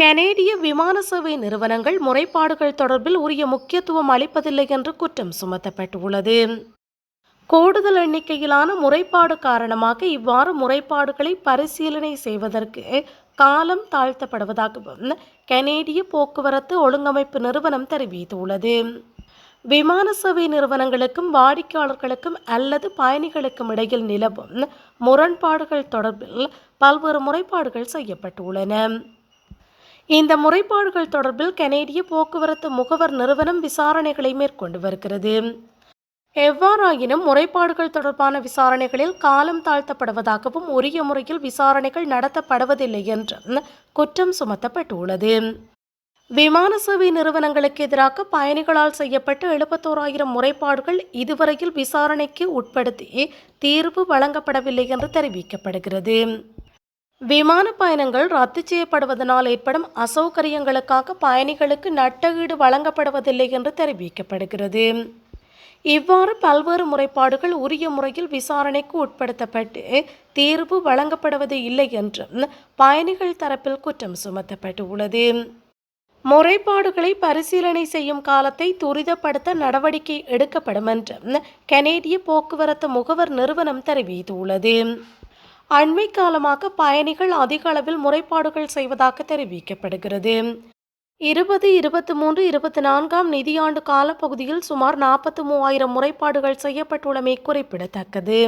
கனேடிய விமான சேவை நிறுவனங்கள் முறைப்பாடுகள் தொடர்பில் உரிய முக்கியத்துவம் அளிப்பதில்லை என்று குற்றம் சுமத்தப்பட்டுள்ளது. கூடுதல் எண்ணிக்கையிலான முறைப்பாடு காரணமாக இவ்வாறு முறைப்பாடுகளை பரிசீலனை செய்வதற்கு காலம் தாழ்த்தப்படுவதாகவும் கனேடிய போக்குவரத்து ஒழுங்கமைப்பு நிறுவனம் தெரிவித்துள்ளது. விமான சேவை நிறுவனங்களுக்கும் வாடிக்கையாளர்களுக்கும் அல்லது பயணிகளுக்கும் இடையில் நிலவும் முரண்பாடுகள் தொடர்பில் பல்வேறு முறைப்பாடுகள் செய்யப்பட்டுள்ளன. இந்த முறைப்பாடுகள் தொடர்பில் கனேடிய போக்குவரத்து முகவர் நிறுவனம் விசாரணைகளை மேற்கொண்டு வருகிறது. எவ்வாறாயினும் முறைப்பாடுகள் தொடர்பான விசாரணைகளில் காலம் தாழ்த்தப்படுவதாகவும் உரிய முறையில் விசாரணைகள் நடத்தப்படுவதில்லை என்றும் குற்றம் சுமத்தப்பட்டுள்ளது. விமான சேவை நிறுவனங்களுக்கு எதிராக பயணிகளால் செய்யப்பட்ட எழுபத்தோராயிரம் முறைப்பாடுகள் இதுவரையில் விசாரணைக்கு உட்படுத்தி தீர்வு வழங்கப்படவில்லை என்று தெரிவிக்கப்படுகிறது. விமான பயணங்கள் ரத்து செய்யப்படுவதனால் ஏற்படும் அசௌகரியங்களுக்காக பயணிகளுக்கு நட்டஈடு வழங்கப்படுவதில்லை என்று தெரிவிக்கப்படுகிறது. இவ்வாறு பல்வேறு முறைப்பாடுகள் உரிய முறையில் விசாரணைக்கு உட்படுத்தப்பட்டு தீர்வு வழங்கப்படுவது இல்லை என்றும் பயணிகள் தரப்பில் குற்றம் சுமத்தப்பட்டுள்ளது. முறைப்பாடுகளை பரிசீலனை செய்யும் காலத்தை துரிதப்படுத்த நடவடிக்கை எடுக்கப்படும் என்றும் கனேடிய போக்குவரத்து முகவர் நிறுவனம் தெரிவித்துள்ளது. அண்மை காலமாக பயணிகள் அதிக அளவில் முறைப்பாடுகள் செய்வதாக தெரிவிக்கப்படுகிறது. இருபது இருபத்தி மூன்று இருபத்தி நான்காம் நிதியாண்டு காலப்பகுதியில் சுமார் நாற்பத்தி மூவாயிரம் முறைப்பாடுகள் செய்யப்பட்டுள்ளமை குறிப்பிடத்தக்கது.